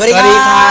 สวัสดีสวัสดีค่ะ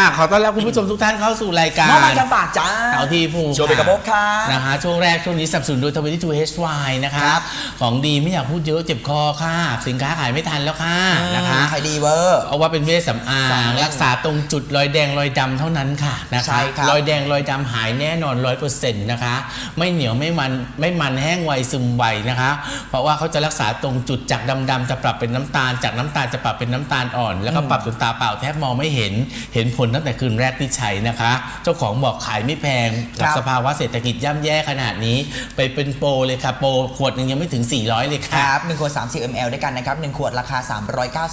ค่ะขอต้อนรับคุณผู้ชมทุกท่านเข้าสู่รายการน้องมันกันปากจ้าเอาที่ภูมิโชว์เป็นกระบอกค่ะนะฮะช่วงแรกช่วงนี้สนับสนุนโดย22 HY นะคะครับ ของดีไม่อยากพูดเยอะเจ็บคอค่ะ สินค้าขายไม่ทันแล้วค่ะนะคะใครดีเวอร์เอาว่าเป็นเวชสำอางสำอางรักษาตรงจุดรอยแดงรอยดำเท่านั้นค่ะนะใช่คะครับรอยแดงรอยดำหายแน่นอนร้อยเปอร์เซ็นต์นะคะ ไม่เหนียวไม่มันไม่มันแห้งไวซึมไวนะคะ เพราะว่าเขาจะรักษาตรงจุดจากดำๆจะปรับเป็นน้ำตาลจากน้ำตาลจะปรับเป็นน้ำตาลอ่อน แล้วก็ปรับจนตาเปล่าแทบมองไม่เห็นเห็นผลตั้งแต่คืนแรกที่ใช้นะคะ เจ้าของบอกขายไม่แพงกับครับสภาวะเศรษฐกิจย่ำแย่ขนาดนี้ ไปเป็นโปรเลยค่ะโปรขวดหนึงยังไม่ถึง 400 เลยคค่ะรับ1ขวด 30 ml ด้วยกันนะครับ1ขวดราคา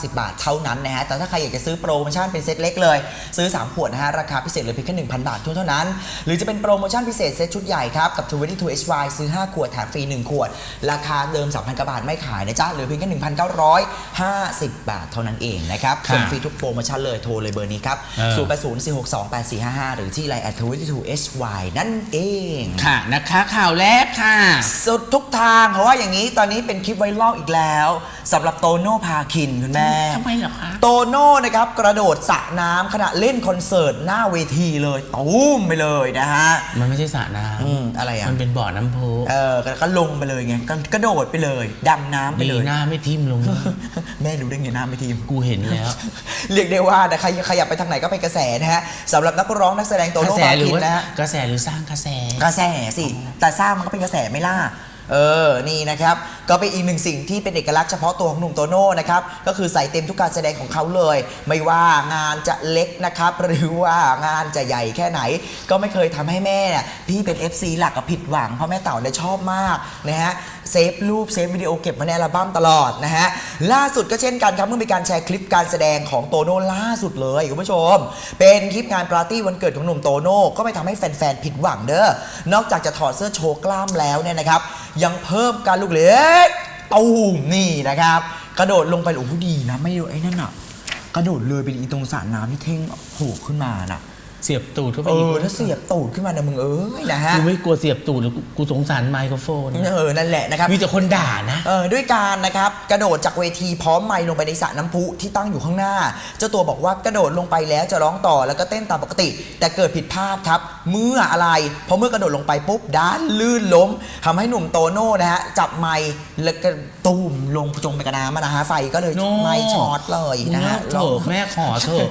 390 บาทเท่านั้นนะฮะแต่ถ้าใครอยากจะซื้อโปรโมชั่นเป็นเซตเล็กเลย ซื้อ 3 ขวดนะฮะราคาพิเศษเหลือเพียงแค่1,000 บาทเท่านั้น หรือจะเป็นโปรโมชั่นพิเศษเซตชุดใหญ่ครับกับ 22 HY ซื้อ 5 ขวดแถมฟรี 1 ขวด ราคาเดิม 3,000กว่าบาทไม่ขายนะจ๊ะเหลือเพียงแค่1,950 บาทเท่านั้นเองนะครับค่ะส่งฟรีทุกโปรโมชั่นเลยโทรเลยเบอร์นี้ครับเออ 0804628455 หรือที่ไลน์ at 22 HY นั่นเอง ค่ะนะคะข่าวแรกค่ะ สุดทุกทางเพราะว่าอย่างนี้ตอนนี้เป็นคลิปไวรัลอีกแล้วสำหรับโตโน่พาคินคุณแม่ ทำไมเหรอคะ โตโน่นะครับ กระโดดสระน้ำขณะเล่นคอนเสิร์ตหน้าเวทีเลยตุ้มไปเลยนะฮะ มันไม่ใช่สระน้อืมอะไรำอะมันเป็นบ่อน้ำพุเออก็ก็ลงไปเลยไงก็กระโดดไปเลยดำน้ำไปดีเลย หน้าไม่ทิ่มลง แม่รู้ได้ไงหน้าไม่ทีม กูเห็นแล้ว เรียกได้ว่านะใครขยับไปทางไหนก็เป็นกระแสนะฮะสำหรับนักร้องนักแสดงโตกระโน่แสพาหรือคินว่านะฮะ กระแสหรือสร้างกระแส กระแสสิ แต่สร้างมันก็เป็นกระแสไม่ล่ะเออ นี่นะครับ ก็เป็นอีกหนึ่งสิ่งที่เป็นเอกลักษณ์เฉพาะตัวของหนุ่มโตโน่นะครับก็คือใส่เต็มทุกการแสดงของเขาเลย ไม่ว่างานจะเล็กนะครับหรือว่างานจะใหญ่แค่ไหน ก็ไม่เคยทำให้แม่เนี่ยที่เป็น FC หลักกับผิดหวังเพราะแม่เต่าเนี่ยชอบมากนะฮะเซฟรูปเซฟวิดีโอเก็บมาในอัลบั้มตลอดนะฮะล่าสุดก็เช่นกันครับเมื่อมีการแชร์คลิปการแสดงของโตโน่ล่าสุดเลยคุณผู้ชม เป็นคลิปงานปาร์ตี้วันเกิดของหนุ่มโตโน่ก็ไม่ทำให้แฟนๆผิดหวังเด้อนอกจากจะถอดเสื้อโชว์กล้ามแล้วเนี่ยนะครับยังเพิ่มการลูกเล็กตูมนี่นะครับ กระโดดลงไปโอ้โหดีนะ ไม่ไอ้นั่นอะ กระโดดเลยไปอีตรงสระน้ำที่เท่งโผล่ขึ้นมาน่ะ เสียบตูดเข้าไปเออีกอถ้าเสียบตูดขึ้นมานะมึงเอ้ยนะฮะกูไม่กลัวเสียบตูดหรอกกูกูสงสารไมโครโฟน เออนั่นแหละนะครับ มีแต่คนด่านะ เออด้วยการนะครับกระโดดจากเวทีพร้อมไมค์ลงไปในสระน้ำพุที่ตั้งอยู่ข้างหน้า เจ้าตัวบอกว่ากระโดดลงไปแล้วจะร้องต่อแล้วก็เต้นตามปกติ แต่เกิดผิดพลาดครับ เมื่ออะไร เพราะเมื่อกระโดดลงไปปุ๊บด้านลื่นล้มทำให้หนุ่มโตโน่นะฮะจับไมค์แล้วก็ตูมลงจงไปกระน้ำอะนะฮะไฟก็เลยโน่ไมค์ช็อตเลยนะฮะเถอะแม่ขอเถอะ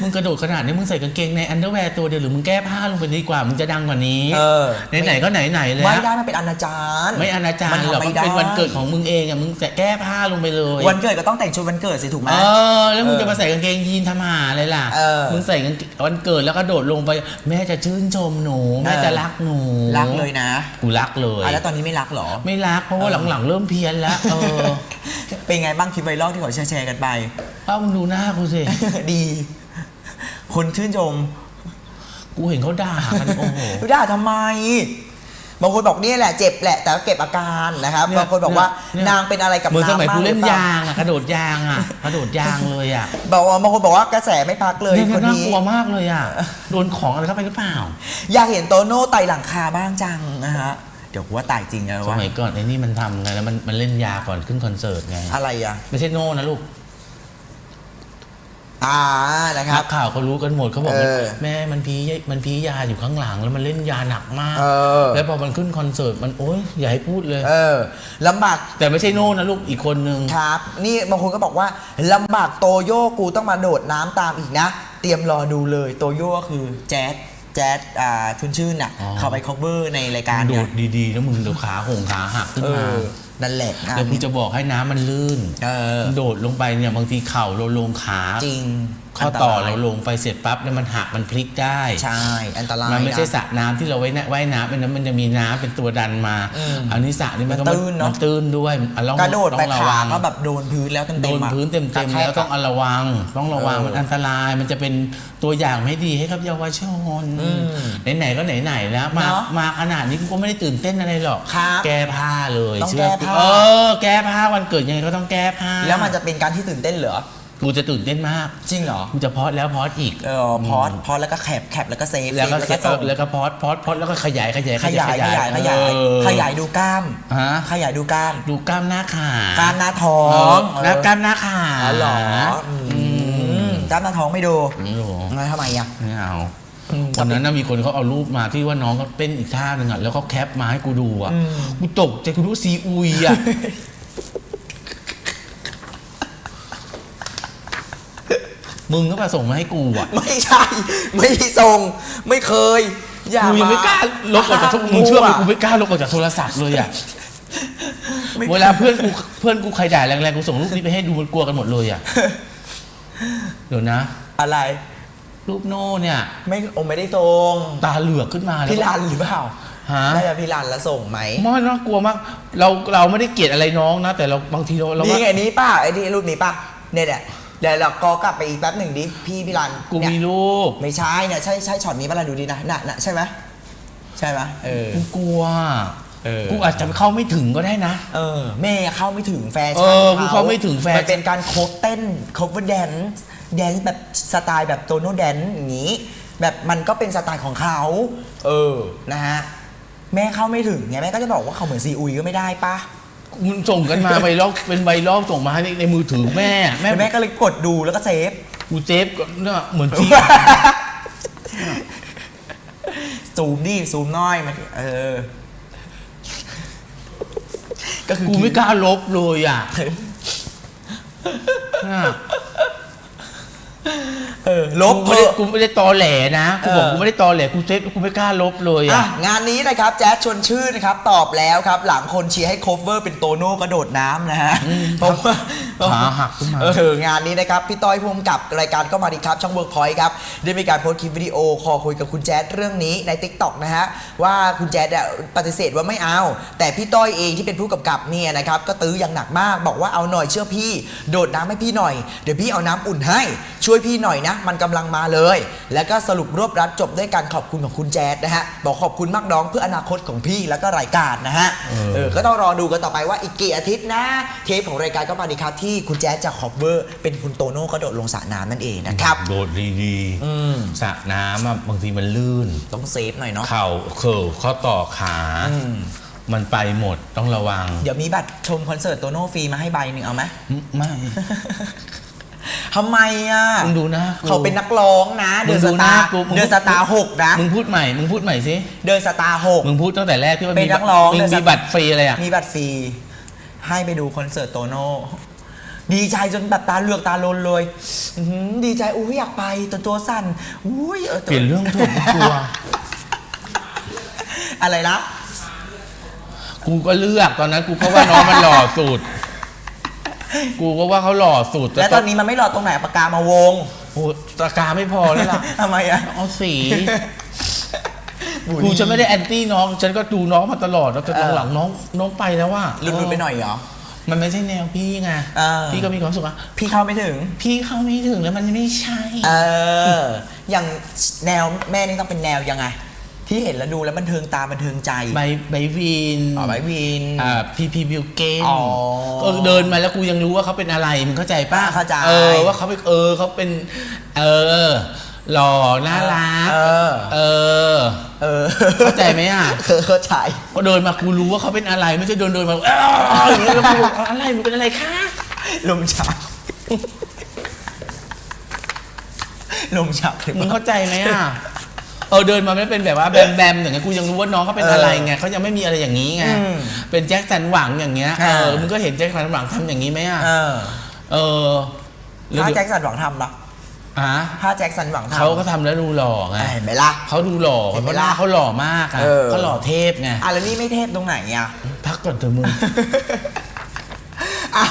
มึงกระโดดขนาดนี้มึงใส่กางเกงในอันเดอร์แวร์ตัวเดียวหรือมึงแก้ผ้าลงไปดีกว่ามึงจะดังกว่านี้เออไหนๆก็ไหนๆแล้วไม่ได้มันเป็นอนาจารไม่อนาจารมันย์หรอกทำไม่มันได้เป็นวันเกิดของมึงเองอะมึงจะแก้ผ้าลงไปเลย วันเกิดก็ต้องแต่งชุดวันเกิดสิถูกไหมเออแล้วมึงเออจะมาใส่กางเกงยีนทำหาอะไรล่ะเออมึงใส่กางเกงวันเกิดแล้วก็โดดลงไปแม่จะชื่นชมหนูแม่เออจะรักหนูรักเลยนะกูรักเลยอะแล้วตอนนี้ไม่รักเหรอ ไม่รักเพราะว่าหลังๆเริ่มเพี้ยนแล้วเออเป็นไงบ้างคลิปไวรัลที่เขาแชร์ๆกันไปเอ้ามึงดูหน้ากูสิดี คนชื่นชมกูเห็นเขาด่ากันโอ้โหด่าทำไม บางคนบอกเนี่ยแหละเจ็บแหละ แต่ก็เก็บอาการนะครับเนี่ยบางคนบอกว่าเนี่ย นางเป็นอะไรกับเหมือนสน้ำมัยมากกูหรืเล่นอเปล่ายางอะกระโดดยางอะกระโดดยางเลยอะบอกว่าบางคนบอกว่ากระแสไม่พักเลยเนี่ยคนน่านี้ กลัวมากเลยอะโดนของอะไรเข้าไปหรือเปล่า อยากเห็นโตโน่ไต่หลังคาบ้างจังนะฮะเดี๋ยวกูว่าไต่จริงเลยสวะมัยก่อนไอ้นี่มันทำไงแล้วมันมันเล่นยาก่อนขึ้นคอนเสิร์ตไง อะไรอะ ไม่ใช่โน่นะลูก อ่านะคนัรับกข่าวเขารู้กันหมดเขาบอกเออแม่มันพีมันพียาอยู่ข้างหลังแล้วมันเล่นยาหนักมาก เออ แล้วพอมันขึ้นคอนเสิร์ตมันโอ๊ยอย่าให้พูดเลย เออลำบากแต่ไม่ใช่โน่นะลูกอีกคนนึง ครับ นี่บางคนก็บอกว่าลำบากโตโย่กูต้องมาโดดน้ำตามอีกนะ เตรียมรอดูเลยโตโย่ก็คือแจ๊ดแจ๊ดอ่าชุนชื่นอะอ๋อ เขาไป cover ในรายการโดเนี่ย ดดีๆแล้วมึงเดี๋ยวขาหงขาหักขึ้นเอมา อ นั่นแหละงานแล้วกูจะบอกให้น้ำมันลื่น เออ โดดลงไปเนี่ยบางทีเข่าเราลงขา จริง ข้อต่ออันตเรายลงไปเสร็จปั๊บเนี่ยมันหักมันพลิกได้ ใช่ อันตรายมันไม่ใช่นะสระน้ำที่เราไว้นะว่ายน้ำเป็นน้ำมันจะมีน้ำเป็นตัวดันมาอืมอันนี้สระนี่มันก็มันตื้นเนอะมัตื้นด้วยอะลองกระโดดไปต้องระขาวังก็แบบโดนพื้นแล้วเต็มๆโดนอะพื้นเต็มกระๆทกแล้วต้องอะระวัง ต้องระวังเออมันอันตรายมันจะเป็นตัวอย่างไม่ดีให้กับเยาวชนอืมไหนๆก็ไหนๆแล้วมาเนอะมาขนาดนี้กูก็ไม่ได้ตื่นเต้นอะไรหรอกครับแก้ผ้าเลยต้องเชื่อแก้ผ้าเออแก้ผ้าวันเกิดยังไงก็ต้องแก้ผ้าแล้วมันจะเป็นการที่ตื่นเต้นเหรอ กูจะตื่นเต้นมาก จริงเหรอกูจะพอดแล้วพอดอีก เออพอดพอดแล้วก็แคปแคปแล้วก็เซฟแล้วก็เซฟแล้วก็ส่งแล้วก็พอดพอดพอดแล้วก็ขยายขยายขยายขยายขยายเออขยายดูกล้ามฮะขยายดูกล้าม ดูกล้ามหน้าขากล้ามหน้าท้อเอองหน้ากล้ามหน้าขาอ๋อเหรออืมจ้ามาท้องไม่ดูไม่รู้แล้วทำไมอะไม่เอาอืมวันนั้นน่ะมีคนเขาเอารูปมาที่ว่าน้องเขาเต้นอีกท่าหนึ่งอะแล้วเขาแคปมาให้กูดูอะอืมกูตกใจกูรู้ซีอุยอะ มึงก็มาส่งมาให้กูอะไม่ใช่ ไม่ได้ส่ง ไม่เคย อย่ากูยังไม่กล้าลบออกจากโทรมึงเชื่อไหมกูไม่กล้าลบออกจากโทรศัพท์เลยอะไม่เวลาเพื่อนกูเพื่อนกูใครด่าแรงๆกูส่งรูปนี้ไปให้ดูมันกลัวกันหมดเลยอะเดี๋ยวนะ อะไร รูปโน่เนี่ย ไม่โอไม่ได้ส่งตาเหลือกขึ้นมาแล้วพี่รันหรือเปล่าฮะน่าจะพี่รันแล้วส่งไหมมอนน่ากลัวมาก เราเราไม่ได้เกลียดอะไรน้องนะ แต่เราบางทีเราเรานี่ว่าไงนี้ป้าไอ้นี่รูปนี้ป้าเนี่ยเนี่ย เดี๋ยวเราก็กลับไปอีกแป๊บหนึ่งดิพี่พี่รันกูเนี่ยมีรูปไม่ใช่เนี่ยใช่ใช่ช็อตนี้ป้ารันดูดีนะน่ะน่ะใช่ไหมใช่ไหมเออ กูกลัวเออ กูอาจจะเข้าไม่ถึงก็ได้นะ เออแม่เข้าไม่ถึงแฟเอชั่นอกูเข้าไม่ถึงแฟชั่น มันเป็นการโคฟเต้นโคฟแดนแดนแบบสไตล์แบบโตโน่แดนอย่างนี้ แบบมันก็เป็นสไตล์ของเขา เออนะฮะแม่เข้าไม่ถึงไงแม่ก็จะบอกว่าเขาเหมือนซีอุยก็ไม่ได้ปะ มึงส่งกันมาไวรัลเป็นไวรัลส่งมาให้ในในมือถือแม่ แม่แม่ก็เลยกดดูแล้วก็เซฟ กูเซฟก็เนี่ยเหมือนที่ ซูมดิซูมน้อยมันเออ ก็คือกูไม่กล้าลบเลยอะน่ะ เออลบกูเถไม่ได้อะ กูไม่ได้ตอแหลนะกูบอกเออ กูไม่ได้ตอแหลกูเซฟกูไม่กล้าลบเลยอะ อะงานนี้นะครับแจ๊ดชวนชื่นนะครับ ตอบแล้วครับ หลังคนเชียร์ให้โคฟเวอร์เป็นโตโน่กระโดดน้ำนะฮะเพราะว่าขาหักขึ้นมา เอองานนี้นะครับ พี่ต้อยภูมิกับรายการก็มาดีครับ ช่องเวิร์กพอยต์ครับ ได้มีการโพสต์คลิปวิดีโอคอลคุยกับคุณแจ๊ดเรื่องนี้ใน t ิ k t o k นะฮะ ว่าคุณแจ๊ดปฏิเสธว่าไม่เอา แต่พี่ต้อยเองที่เป็นผู้กำกับเนี่ยนะครับก็ตื้ออย่างหนักมากบอกว่าเอาหน่อยเชื่อพี่ โดดน้ำให้พี่หน่อยเดี๋ยวพี่เอาน้ำอุ่นให้ ช่วยพี่หน่อยนะ มันกำลังมาเลย แล้วก็สรุปรวบรัดจบด้วยการขอบคุณของคุณแจ๊ดนะฮะบอกขอบคุณมากน้องเพื่ออนาคตของพี่แล้วก็รายการนะฮะเออก็ต้องรอดูกันต่อไปว่าอีกกี่อาทิตย์นะ เทปของรายการก็มาดีครับทีคุณแจ๊สจะคอฟเวอร์ เป็นคุณโตโน่กระโดดลงสระน้ำนั่นเองนะครับ โดดดีอืม ๆสระน้ำอะบางทีมันลื่น ต้องเซฟหน่อยเนาะ เข่าเข่าข้อต่อขาอืมมันไปหมดต้องระวัง เดี๋ยวมีบัตรชมคอนเสิร์ตโตโน่ฟรีมาให้ใบหนึ่งเอาไหมไม่ ทำไมอะมึงดูนะกูเขาเป็นนักร้องนะ เดือนสตาร์มึงดูนะกูมึงเดือนสตาร์หกนะ มึงพูดใหม่ มึงพูดใหม่สิ เดือนสตาร์หก มึงพูดตั้งแต่แรกที่ว่าเป็นมีนักร้องมึงเดินสมีตาร์ บัตรฟรีอะไรอะ มีบัตรฟรีให้ไปดูคอนเสิร์ตโตโน่ ดีใจจนแบบตาเหลือกตาลนเลยอื้อหือดีใจอุ้ยอยากไปตัวตัวสั่นอุ้ยเออเปลี่ยนเรื่องเถอะกูกลัว อะไรนะกูก็เลือกตอนนั้นกูก็ว่าน้องมันหล่อสุด กูก็ว่าเขาหล่อสุดแล้วตอนนี้มันไม่หลอดตรงไหนเอาปากกามาวงโอ้ตากาไม่พอแล้วล่ะ ทำไมอะเอาสี กูจะไม่ได้แอนตี้น้อง ฉันก็ดูน้องมาตลอดแล้วแต่เออหลังๆน้องน้องไปแล้วว่าหลุดๆไปหน่อยเหรอ มันไม่ใช่แนวพี่ไงเออ พี่ก็มีความรู้สุขว่า พี่เข้าไม่ถึง พี่เข้าไม่ถึงแล้วมันไม่ใช่ เออ อย่างแนวแม่นี่ต้องเป็นแนวยังไง ที่เห็นแล้วดูแล้วบันเทิงตาบันเทิงใจใบใบวินอ๋อไบวิน อ่าพีพีบิวเกนอ๋อก็เดินมาแล้วกูยังรู้ว่าเขาเป็นอะไรมึงเข้าใจป่ะอ่าเข้าใจ เออว่าเขาเป็นเออเขาเป็น เออ หล่อน่ารัก เออ เออ เออเข้าใจไหมอะเออเข้าใจก็เดินมากูรู้ว่าเขาเป็นอะไรไม่ใช่เดินเดินมาเอออย่างนี้แล้วกูอะไรมึงเป็นอะไรคะลมชักลมชักหรือเปมึงล่าเข้าใจไหมอะ เออเดินมาไม่เป็นแบบว่าแบมแบมอย่างเงี้ยกูยังรู้ว่าน้องเขาเป็นอะไรไงเขายังไม่มีอะไรอย่างนี้ไงอืมเป็นแจ็คสันหวังอย่างเงี้ยเออ่าอมึงก็เห็นแจ็คสันหวังทำอย่างนี้ไหมอะเออเออแล้วถ้าเดี๋ยวแจ็คสันหวังทำเหร ออะถ้าแจ็คสันหวังทำเขาก็ทำแล้วดูหล่อไงเห็นไหมล่ะ เขาดูหล่อเห็นไหมเพราะหน้าล่ะเขาหล่อมากอะเออ เขาหล่อเทพไงอะแล้วนี่ไม่เทพตรงไหนอะ พักก่อนเถอะมึงเอา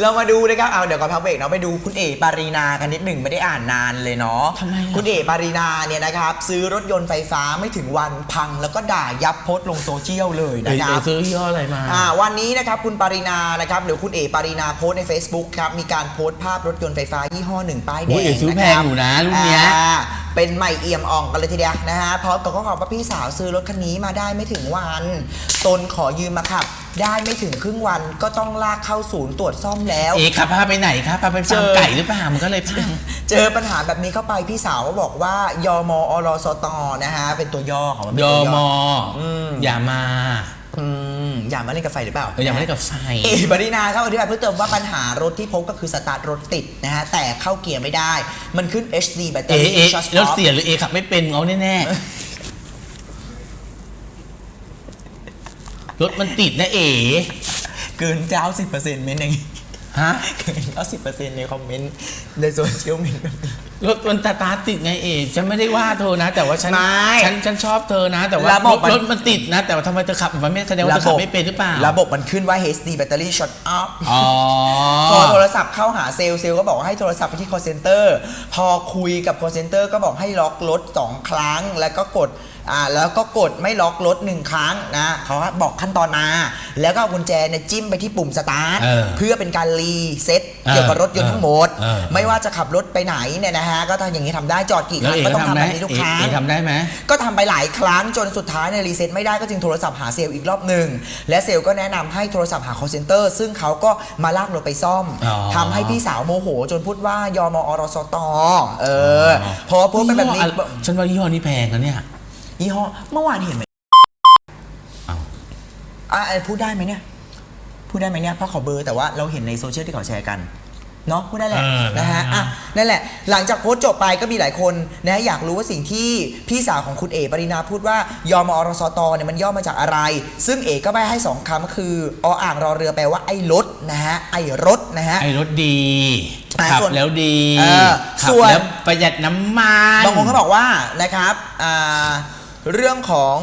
เรามาดูนะครับเอาเดี๋ยวก่อนพักเบรกเนาะไปดูคุณเอ๋ปารีนากันนิดหนึ่งไม่ได้อ่านนานเลยเนาะทำไมอะ คุณเอ๋ปารีนาเนี่ยนะครับ ซื้อรถยนต์ไฟฟ้าไม่ถึงวันพัง แล้วก็ด่ายับโพสต์ลงโซเชียลเลยไปนะคไปรับ ซื้อยี่ห้ออะไรมา อ่าวันนี้นะครับคุณปารินานะครับหรือคุณเอ๋ปารินาโพสต์ใน Facebook ครับมีการโพสต์ภาพรถยนต์ไฟฟ้ายี่ห้อหนึ่งป้ายแดโอ้ยงเอ๋ซื้อนะแพคงรับอยู่นะรุ่นเนี้ยอ่า เป็นใหม่เอี่ยมอ่องกันเลยทีเดียวนะฮะพร้อมกับข้อความว่าพี่สาวซื้อรถคันนี้มาได้ไม่ถึงวัน ตนขอยืมมาขับ ได้ไม่ถึงครึ่งวันก็ต้องลากเข้าศูนย์ตรวจซ่อมแล้ว เอ๋ขับพาไปไหนครับพาไปเจฟาร์มอไก่หรือเปล่ามันก็เลยพัง เจอปัญหาแบบนี้เข้าไปพี่สาวก็บอกว่ายมอรสตนะฮะเป็นตัวย่อของมันเป็นยตัวมย่ออย่ามา อืม อย่ามาเล่นกับไฟหรือเปล่าเอออย่ามาเล่นกับไฟ เอบรินาครับอธิบายเพิ่มเติมว่าปัญหารถที่พบก็คือสตาร์ทรถติดนะฮะแต่เข้าเกียร์ไม่ได้ มันขึ้น HD แบตเตอเอรี่เอช็อตรถเสียหรือเอขับไม่เป็นเอาแน่ๆรถมันติดนะเอเกิน 90%เมนต์เองฮะ เกิน90%ในคอมเมนต์ในโซเชียลมีเดีย รถมันตาตาติดไงเอฉันไม่ได้ว่าเธอนะ แต่ว่าฉันไม่ฉันฉันชอบเธอนะ แต่ว่าระบบมัน รถมันติดนะ แต่ว่าทำไมเธอขับมันไม่แสดงว่าเธอขับไม่เป็นหรือเปล่าระบบมันขึ้นว่า HD แบตเตอรี่ช็อตอัพอ๋อ พอโทรศัพท์เข้าหาเซลล์เซลล์ก็บอกว่าให้โทรศัพท์ไปที่ call center พอคุยกับ call center ก็บอกให้ล็อกรถ2ครั้ง แล้วก็กด อ่าแล้วก็กดไม่ล็อกรถ1ครั้งนะเขาบอกขั้นตอนมา แล้วก็เอากุญแจเนี่ยจิ้มไปที่ปุ่มสตาร์ทเออเพื่อเป็นการรีเซ็ตเกี่ยวกับรถยนต์ทั้งหมด เออเออไม่ว่าจะขับรถไปไหนเนี่ยนะฮะก็ทำอย่างนี้ทำได้จอดกี่คแล้วรั้งเอก็ต้ก็องทำทำได้แบบนี้ทุกเอครั้ง เอทำได้ไหม ก็ทำไปหลายครั้งจนสุดท้ายเนี่ยรีเซ็ตไม่ได้ก็จึงโทรศัพท์หาเซลล์อีกรอบหนึ่ง และเซลล์ก็แนะนำให้โทรศัพท์หา call center ซึ่งเขาก็มาลากรถไปซ่อมอ๋อทำให้พี่สาวโมโห จนพูดว่ายอมอรสตเอออพอพูดเป็นแบบนี้ ยี่ห้ออะฉันว่ายี่ห้อนี้แพงนะเนี่ย ยี่ห้อเมื่อวานเห็นไหมเอ้าอะอะพูดได้ไหมเนี่ย พูดได้ไหมเนี่ยเพราะขอเบอร์แต่ว่าเราเห็นในโซเชียลที่เขาแชร์กันเนาะพูดได้แหละเออนะฮะได้อะนั่นแหละ หลังจากโพสต์จบไปก็มีหลายคนนะฮะอยากรู้ว่าสิ่งที่พี่สาวของคุณเอปรินาพูดว่ายอมอรสตเนี่ยมันย่อมาจากอะไร ซึ่งเอก็ไปให้สองคำก็คือออ่างรอเรือแปลว่าไอ้รถนะฮะไอ้รถนะฮะไอ้รถดีอะขับส่วนแล้วดีเออขับส่วนแล้วประหยัดน้ำมันบางคนก็บอกว่านะครับอ่า เรื่องของ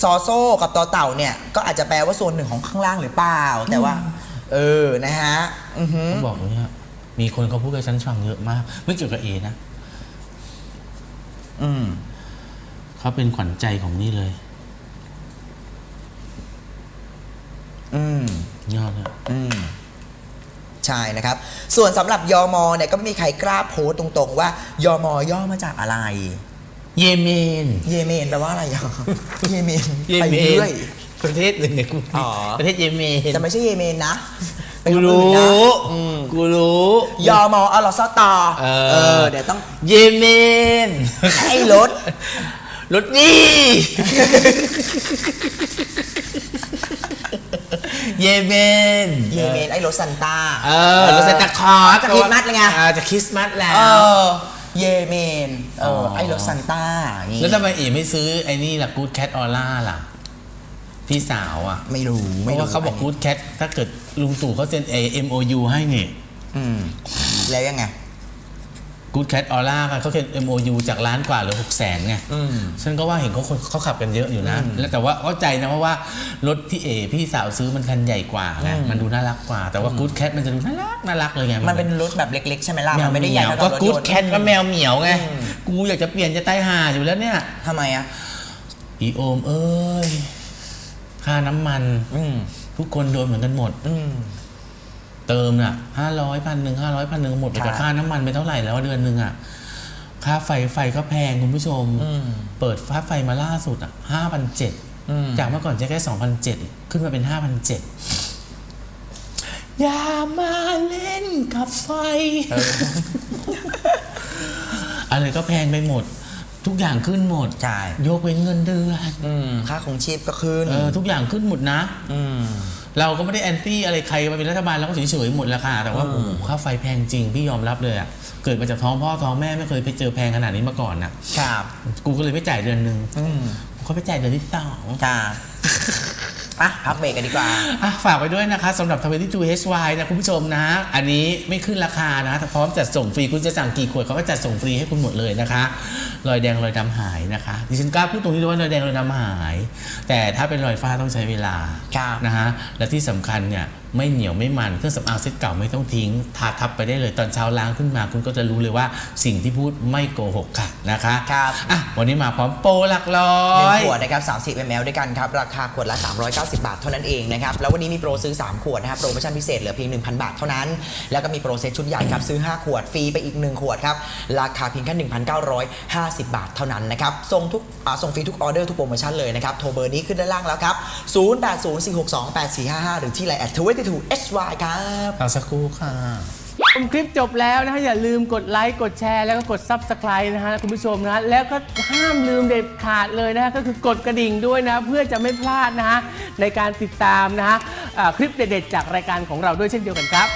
ซอโซ่กับต่อเต่าเนี่ยก็อาจจะแปลว่าส่วนหนึ่งของข้างล่างหรือเปล่า แต่ว่า เออนะฮะอือหือเขาบอกว่าเนี่ยมีคนเขาพูดกับฉันฟังเยอะมาก ไม่เกี่ยวกับเอนะอืมเขาเป็นขวัญใจของนี่เลย อืม ยอดเนี่ยอืม ใช่นะครับ ส่วนสำหรับยอมอเนี่ยก็ไม่มีใครกล้าโพสต์ตรงๆ ว่ายอมอย่อมาจากอะไร เยเมน เยเมนแปลว่าอะไรอะ เยเมนเยไปเมน เรื่อยประเทศหนึ่งเนี่ยกูอ๋อประเทศเยเมนแต่ไม่ใช่เยเมนนะเป็นกูคนอื่นรู้นะอืมกูรู้ ยอมออลสตอเออเออ เดี๋ยวต้องเยเมนไอ้รถ รถดีเยเมนเยเมนไอ้รถซันต้า เออรถเซนตาคลอร์สจะคริสต์มาสเลยไง อ่าจะคริสต์มาสแล้เอวอ เยเมนเอออ ไอ้รถซันต้าอย่างงี้แล้วทำไมเอ๋ไม่ซื้อไอ้นี่ล่ะกูดแคทออร่าล่ะ พี่สาวอะไม่รู้เพไม่ราะรู้ว่าเขาบอกกูดแคทถ้าเกิดลุงตู่เขาเซ็น A M O U ให้นี่ อืมแล้วยังไง กูดแคทออร่าเขาเซ็น M O U จากล้านกว่าเหรือหกแสนไงอืมฉันก็ว่าเห็นเขาคนเขาขับกันเยอะอยู่นะ แล้วแต่ว่าเข้าใจนะเพราะว่ารถที่เอพี่สาวซื้อมันคันใหญ่กว่าไงอืมมันดูน่ารักกว่า แต่ว่ากูดแคทมันจะดูน่ารักน่ารักเลยไงมันเป็นรถแบบเล็กๆ ใช่ไหมล่ะ แมวมันไม่ได้ใหญ่เหมียวเท่าก็กับรถกูยดนต์แคทก็แมวเหมียวไง อืม กูอยากจะเปลี่ยนจะใต้หาอยู่แล้วเนี่ย ทำไมอะอีโอมเอ้ย ค่าน้ำมัน อืมทุกคนโดนเหมือนกันหมด อืม เติมน่ะห้าร้อยพันหนึ่งห้าร้อยพันหนึ่งหมดไปครักับบค่าน้ำมันไปเท่าไหร่แล้วเดือนหนึ่งอะค่าไฟไฟก็แพงคุณผู้ชมอืมเปิดฟ้าไฟมาล่าสุดอะห้าพันเจ็ดอืมจากเมื่อก่อนจะแค่สองพันเจ็ดขึ้นมาเป็นห้าพันเจ็ดอย่ามาเล่นกับไฟ อะไรก็แพงไปหมด ทุกอย่างขึ้นหมดใช่ยกเว้นเงินเดือนอืมค่าคงชีพก็ขึ้นเออทุกอย่างขึ้นหมดนะ อืม เราก็ไม่ได้แอนตี้อะไรใครมาเป็นรัฐบาลเราก็เฉยๆหมดราคาแต่ว่าอืมโอ้โหค่าไฟแพงจริงพี่ยอมรับเลยอะเกิดมาจากท้องพ่อท้องแม่ไม่เคยไปเจอแพงขนาดนี้มาก่อนนะครับ กูก็เลยไม่จ่ายเดือนหนึ่งอืมกูก็ไปจ่ายเดือนที่สองจ้าอะพักเบรกกันดีกว่าอะฝากไว้ด้วยนะคะสำหรับ 22 HY นะคุณผู้ชมนะ อันนี้ไม่ขึ้นราคานะแต่พร้อมจัดส่งฟรีคุณจะสั่งกี่ขวดเขาก็จัดส่งฟรีให้คุณหมดเลยนะคะ รอยแดงรอยดำหายนะคะดิฉันกล้าพูดตรงนี้เลยว่ารอยแดงรอยดำหาย แต่ถ้าเป็นรอยฝ้าต้องใช้เวลาครับนะฮะและที่สำคัญเนี่ยไม่เหนียวไม่มันเครื่องสำอางเซ็ตเก่าไม่ต้องทิ้ง ทาทับไปได้เลยตอนเช้าล้างขึ้นมา คุณก็จะรู้เลยว่าสิ่งที่พูดไม่โกหกค่ะนะคะครับอะวันนี้มาพร้อมโปรหลักร้อหนึ่งยขวดนะครับ30 ml ด้วยกันครับ ราคาขวดละ 390 บาทเท่านั้นเองนะครับแล้ววันนี้มีโปรซื้อ 3 ขวดนะครับโปรโมชั่นพิเศษเหลือเพียง 1,000 บาทเท่านั้น แล้วก็มีโปรเซตชุดใหญ่ครับซื้อ 5 ขวดฟรีไปอีก 1 ขวดครับราคาเพียงแค่1,950บาทเท่านั้นนะครับส่งทุกอ่าส่งฟรีทุกออเดอร์ทุกโปรโมชั่นเลยนะครับโทรเบอร์นี้ขึ้นด้านล่างแล้วครับ 0804628455 หรือที่ไลน์ at 22 hy ครับต่อสักครู่ค่ะชมคลิปจบแล้วนะฮะอย่าลืมกดไลค์กดแชร์แล้วก็กด Subscribe นะฮะคุณผู้ชมนะฮะแล้วก็ห้ามลืมเด็ดขาดเลยนะฮะก็คือกดกระดิ่งด้วยนะ เพื่อจะไม่พลาดนะฮะในการติดตามนะฮะอ่าคลิปเด็ดๆจากรายการของเราด้วยเช่นเดียวกันครับ